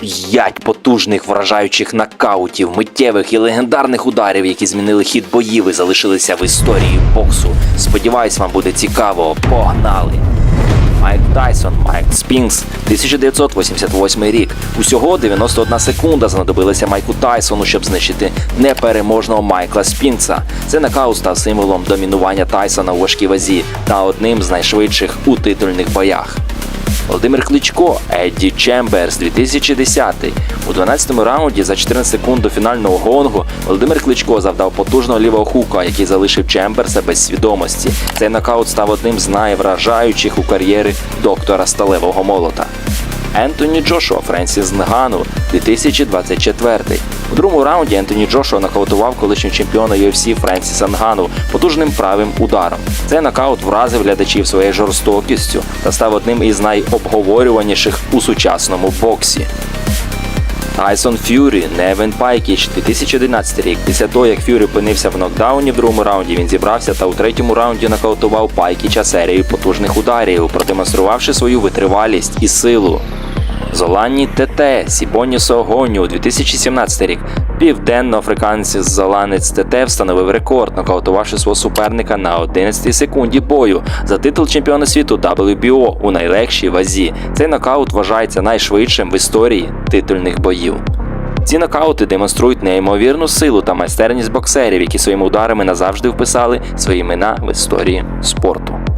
П'ять потужних вражаючих нокаутів, миттєвих і легендарних ударів, які змінили хід боїв і залишилися в історії боксу. Сподіваюсь, вам буде цікаво. Погнали! Майк Тайсон, Майк Спінкс, 1988 рік. Усього 91 секунда знадобилася Майку Тайсону, щоб знищити непереможного Майкла Спінкса. Цей нокаут став символом домінування Тайсона у важкій вазі та одним з найшвидших у титульних боях. Володимир Кличко, Едді Чемберс, 2010. У 12-му раунді за 14 секунд до фінального гонгу Володимир Кличко завдав потужного лівого хука, який залишив Чемберса без свідомості. Цей нокаут став одним з найвражаючих у кар'єри доктора сталевого молота. Ентоні Джошуа Френсіс Нгану 2024. У другому раунді Ентоні Джошуа нокаутував колишнього чемпіона UFC Френсіса Нгану потужним правим ударом. Цей нокаут вразив глядачів своєю жорстокістю та став одним із найобговорюваніших у сучасному боксі. Тайсон Ф'юрі, Невен Пайкіч, 2011 рік. Після того, як Ф'юрі опинився в нокдауні в другому раунді, він зібрався та у третьому раунді нокаутував Пайкіча серією потужних ударів, продемонструвавши свою витривалість і силу. Золанні ТТ, Сібоніс Огоню, 2017 рік. Південно-африканець Золанець ТТ встановив рекорд, нокаутувавши свого суперника на 11 секунді бою за титул чемпіона світу WBO у найлегшій вазі. Цей нокаут вважається найшвидшим в історії титульних боїв. Ці нокаути демонструють неймовірну силу та майстерність боксерів, які своїми ударами назавжди вписали свої імена в історії спорту.